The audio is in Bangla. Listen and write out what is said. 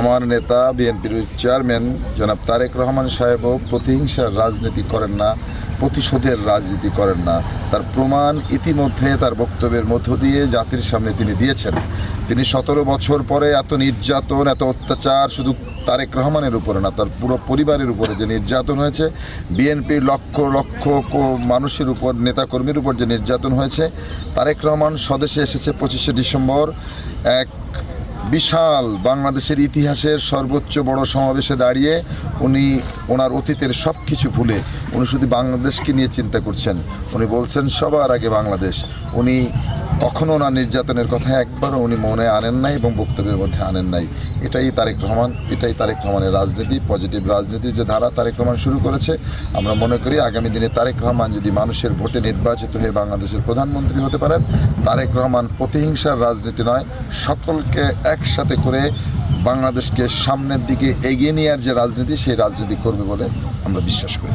আমার নেতা, বিএনপির চেয়ারম্যান জনাব তারেক রহমান সাহেবও প্রতিহিংসার রাজনীতি করেন না, প্রতিশোধের রাজনীতি করেন না। তার প্রমাণ ইতিমধ্যে তার বক্তব্যের মধ্য দিয়ে জাতির সামনে তিনি দিয়েছেন। তিনি সতেরো বছর পরে এত নির্যাতন, এত অত্যাচার শুধু তারেক রহমানের উপরে না, তার পুরো পরিবারের উপরে যে নির্যাতন হয়েছে, বিএনপির লক্ষ লক্ষ মানুষের উপর, নেতাকর্মীর উপর যে নির্যাতন হয়েছে, তারেক রহমান স্বদেশে এসেছে পঁচিশে ডিসেম্বর এক বিশাল বাংলাদেশের ইতিহাসের সর্বোচ্চ বড় সমাবেশে দাঁড়িয়ে উনি ওনার অতীতের সব কিছু ভুলে উনি শুধু বাংলাদেশকে নিয়ে চিন্তা করছেন। উনি বলছেন, সবার আগে বাংলাদেশ। উনি কখনো ওনার নির্যাতনের কথা একবারও উনি মনে আনেন নাই এবং বক্তব্যের মধ্যে আনেন নাই। এটাই তারেক রহমান, এটাই তারেক রহমানের রাজনীতি পজিটিভ রাজনীতির যে ধারা তারেক রহমান শুরু করেছে, আমরা মনে করি আগামী দিনে তারেক রহমান যদি মানুষের ভোটে নির্বাচিত হয়ে বাংলাদেশের প্রধানমন্ত্রী হতে পারেন, তারেক রহমান প্রতিহিংসার রাজনীতি নয়, সকলকে একসাথে করে বাংলাদেশকে সামনের দিকে এগিয়ে নেওয়ার যে রাজনীতি, সেই রাজনীতি করবে বলে আমরা বিশ্বাস করি।